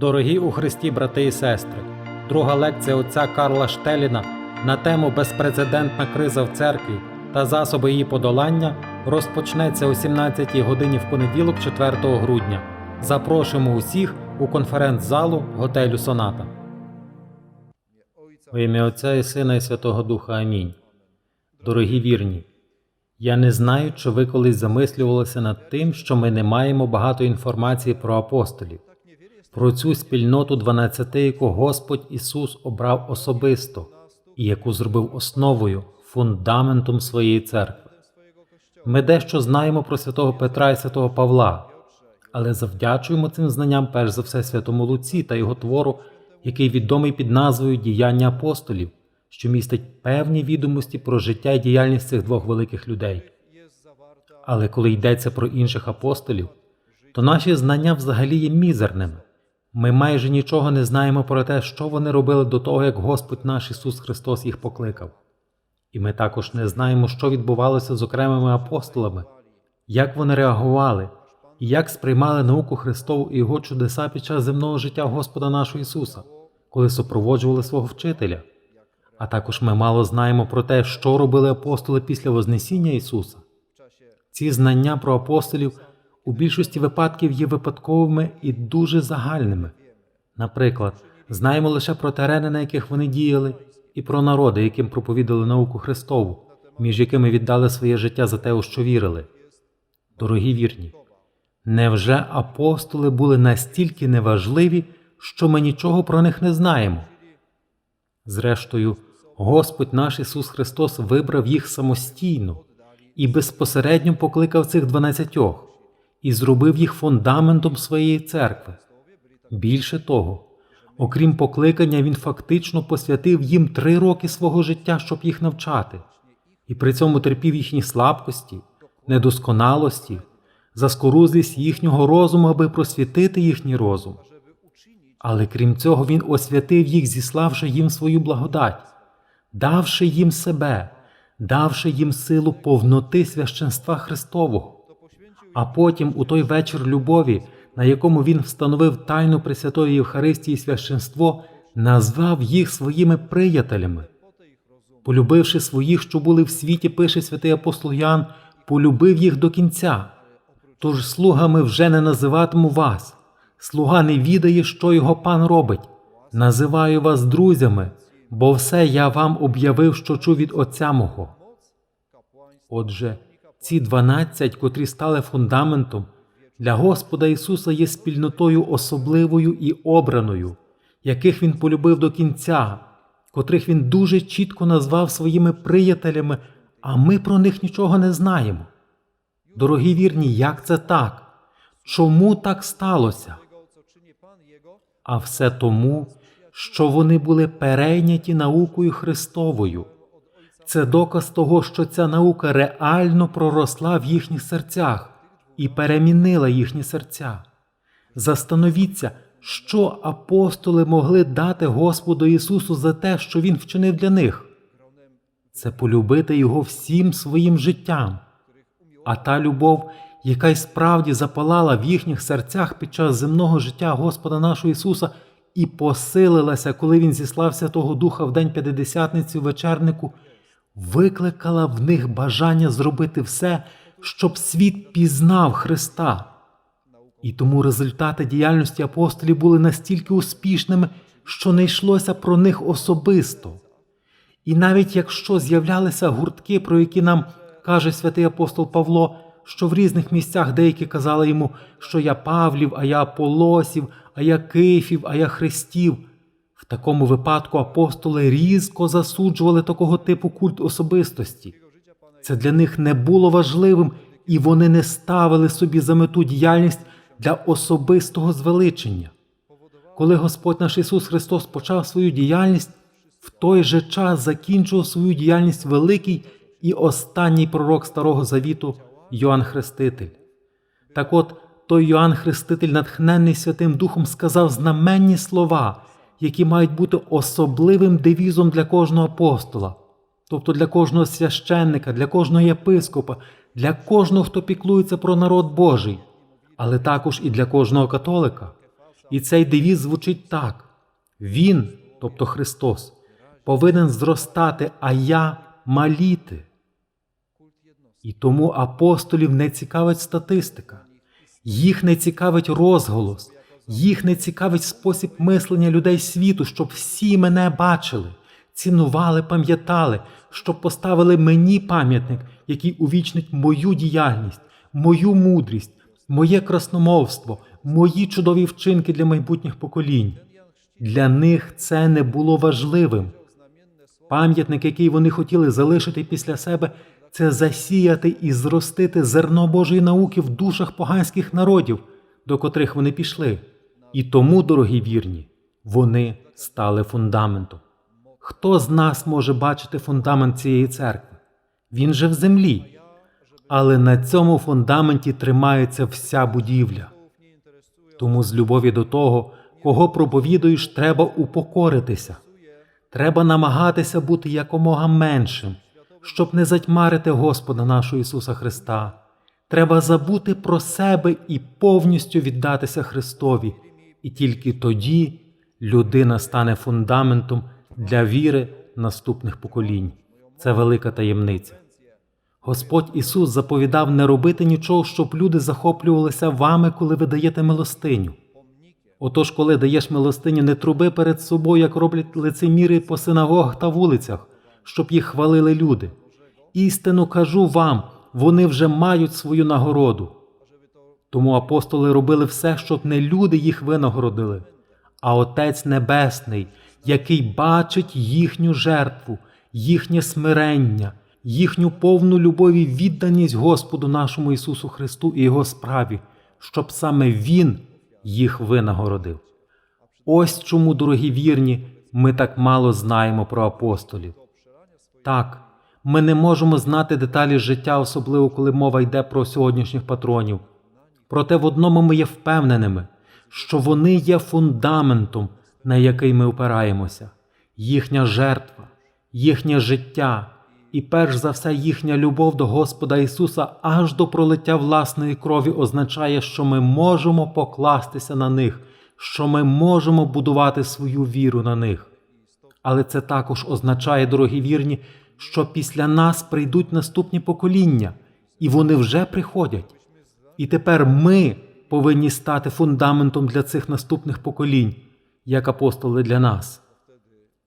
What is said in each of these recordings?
Дорогі у Христі, брати і сестри, друга лекція отця Карла Штеліна на тему Безпрецедентна криза в церкві та засоби її подолання розпочнеться о 17 годині в понеділок, 4 грудня. Запрошуємо усіх у конференц-залу готелю Соната. Во ім'я Отця і Сина і Святого Духа Амінь. Дорогі вірні, я не знаю, чи ви колись замислювалися над тим, що ми не маємо багато інформації про апостолів, про цю спільноту дванадцяти, яку Господь Ісус обрав особисто і яку зробив основою, фундаментом своєї церкви. Ми дещо знаємо про святого Петра і святого Павла, але завдячуємо цим знанням перш за все святому Луці та його твору, який відомий під назвою Діяння апостолів, що містить певні відомості про життя і діяльність цих двох великих людей. Але коли йдеться про інших апостолів, то наші знання взагалі є мізерними. Ми майже нічого не знаємо про те, що вони робили до того, як Господь наш Ісус Христос їх покликав. І ми також не знаємо, що відбувалося з окремими апостолами, як вони реагували і як сприймали науку Христову і Його чудеса під час земного життя Господа нашого Ісуса, коли супроводжували свого вчителя. А також ми мало знаємо про те, що робили апостоли після Вознесіння Ісуса. Ці знання про апостолів у більшості випадків є випадковими і дуже загальними. Наприклад, знаємо лише про терени, на яких вони діяли, і про народи, яким проповідали науку Христову, між якими віддали своє життя за те, у що вірили. Дорогі вірні, невже апостоли були настільки неважливі, що ми нічого про них не знаємо? Зрештою, Господь наш Ісус Христос вибрав їх самостійно і безпосередньо покликав цих дванадцятьох і зробив їх фундаментом своєї церкви. Більше того, окрім покликання, він фактично посвятив їм три роки свого життя, щоб їх навчати, і при цьому терпів їхні слабкості, недосконалості, заскорузлість їхнього розуму, аби просвітити їхній розум. Але крім цього, він освятив їх, зіславши їм свою благодать, давши їм себе, давши їм силу повноти священства Христового. А потім, у той вечір любові, на якому він встановив тайну Пресвятої Євхаристії священство, назвав їх своїми приятелями. Полюбивши своїх, що були в світі, пише святий апостол Ян, полюбив їх до кінця. Тож слугами вже не називатиму вас. Слуга не відає, що його пан робить. Називаю вас друзями, бо все я вам об'явив, що чув від Отця мого. Отже, ці дванадцять, котрі стали фундаментом, для Господа Ісуса є спільнотою особливою і обраною, яких Він полюбив до кінця, котрих Він дуже чітко назвав своїми приятелями, а ми про них нічого не знаємо. Дорогі вірні, як це так? Чому так сталося? А все тому, що вони були перейняті наукою Христовою. Це доказ того, що ця наука реально проросла в їхніх серцях і перемінила їхні серця. Застановіться, що апостоли могли дати Господу Ісусу за те, що Він вчинив для них. Це полюбити Його всім своїм життям. А та любов, яка й справді запалала в їхніх серцях під час земного життя Господа нашого Ісуса і посилилася, коли Він зіслав Святого Духа в день П'ятидесятниці вечернику, викликала в них бажання зробити все, щоб світ пізнав Христа. І тому результати діяльності апостолів були настільки успішними, що не йшлося про них особисто. І навіть якщо з'являлися гуртки, про які нам каже святий апостол Павло, що в різних місцях деякі казали йому, що я Павлів, а я Аполосів, а я Кифів, а я Христів. Такому випадку апостоли різко засуджували такого типу культ особистості. Це для них не було важливим, і вони не ставили собі за мету діяльність для особистого звеличення. Коли Господь наш Ісус Христос почав свою діяльність, в той же час закінчував свою діяльність великий і останній пророк Старого Завіту Йоанн Хреститель. Так от той Йоанн Хреститель, натхненний Святим Духом, сказав знаменні слова, які мають бути особливим девізом для кожного апостола, тобто для кожного священника, для кожного єпископа, для кожного, хто піклується про народ Божий, але також і для кожного католика. І цей девіз звучить так: Він, тобто Христос, повинен зростати, а я маліти. І тому апостолів не цікавить статистика, їх не цікавить розголос, їх не цікавить спосіб мислення людей світу, щоб всі мене бачили, цінували, пам'ятали, щоб поставили мені пам'ятник, який увічнить мою діяльність, мою мудрість, моє красномовство, мої чудові вчинки для майбутніх поколінь. Для них це не було важливим. Пам'ятник, який вони хотіли залишити після себе, це засіяти і зростити зерно Божої науки в душах поганських народів, до котрих вони пішли. І тому, дорогі вірні, вони стали фундаментом. Хто з нас може бачити фундамент цієї церкви? Він же в землі. Але на цьому фундаменті тримається вся будівля. Тому з любові до того, кого проповідуєш, треба упокоритися. Треба намагатися бути якомога меншим, щоб не затьмарити Господа нашого Ісуса Христа. Треба забути про себе і повністю віддатися Христові, і тільки тоді людина стане фундаментом для віри наступних поколінь. Це велика таємниця. Господь Ісус заповідав не робити нічого, щоб люди захоплювалися вами, коли ви даєте милостиню. Отож, коли даєш милостиню, не труби перед собою, як роблять лицеміри по синагогах та вулицях, щоб їх хвалили люди. Істину кажу вам, вони вже мають свою нагороду. Тому апостоли робили все, щоб не люди їх винагородили, а Отець Небесний, який бачить їхню жертву, їхнє смирення, їхню повну любов і відданість Господу нашому Ісусу Христу і Його справі, щоб саме Він їх винагородив. Ось чому, дорогі вірні, ми так мало знаємо про апостолів. Так, ми не можемо знати деталі життя, особливо коли мова йде про сьогоднішніх патронів. Проте в одному ми є впевненими, що вони є фундаментом, на який ми опираємося, їхня жертва, їхнє життя і перш за все їхня любов до Господа Ісуса аж до пролиття власної крові означає, що ми можемо покластися на них, що ми можемо будувати свою віру на них. Але це також означає, дорогі вірні, що після нас прийдуть наступні покоління, і вони вже приходять. І тепер ми повинні стати фундаментом для цих наступних поколінь, як апостоли для нас.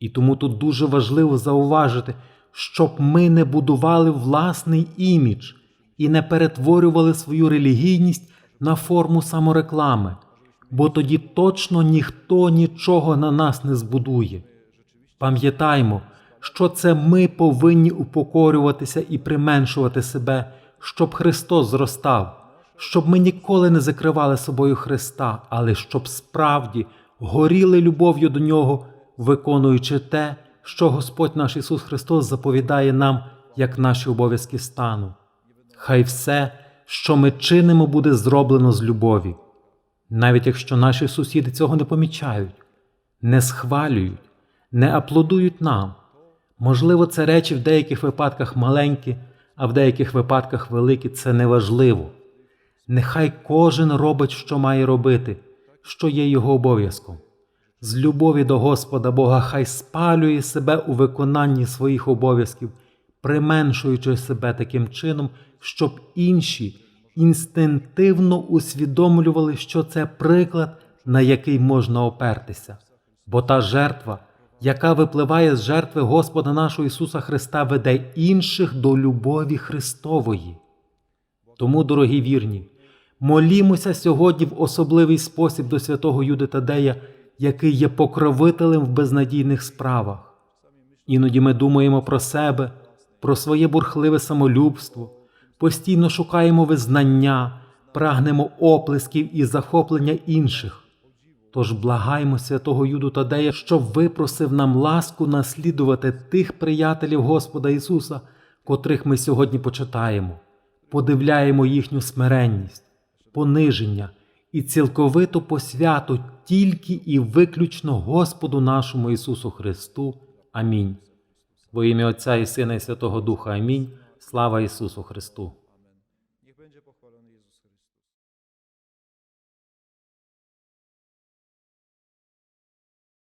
І тому тут дуже важливо зауважити, щоб ми не будували власний імідж і не перетворювали свою релігійність на форму самореклами, бо тоді точно ніхто нічого на нас не збудує. Пам'ятаймо, що це ми повинні упокорюватися і применшувати себе, щоб Христос зростав, щоб ми ніколи не закривали собою Христа, але щоб справді горіли любов'ю до Нього, виконуючи те, що Господь наш Ісус Христос заповідає нам, як наші обов'язки стану. Хай все, що ми чинимо, буде зроблено з любові, навіть якщо наші сусіди цього не помічають, не схвалюють, не аплодують нам. Можливо, це речі в деяких випадках маленькі, а в деяких випадках великі це неважливо. Нехай кожен робить, що має робити, що є його обов'язком. З любові до Господа Бога хай спалює себе у виконанні своїх обов'язків, применшуючи себе таким чином, щоб інші інстинктивно усвідомлювали, що це приклад, на який можна опертися. Бо та жертва, яка випливає з жертви Господа нашого Ісуса Христа, веде інших до любові Христової. Тому, дорогі вірні, молімося сьогодні в особливий спосіб до святого Юди Тадея, який є покровителем в безнадійних справах. Іноді ми думаємо про себе, про своє бурхливе самолюбство, постійно шукаємо визнання, прагнемо оплесків і захоплення інших. Тож благаймо святого Юду Тадея, щоб випросив нам ласку наслідувати тих приятелів Господа Ісуса, котрих ми сьогодні почитаємо, подивляємо їхню смиренність, пониження і цілковиту посвяту тільки і виключно Господу нашому Ісусу Христу. Амінь. Во ім'я Отця і Сина і Святого Духа Амінь. Слава Ісусу Христу!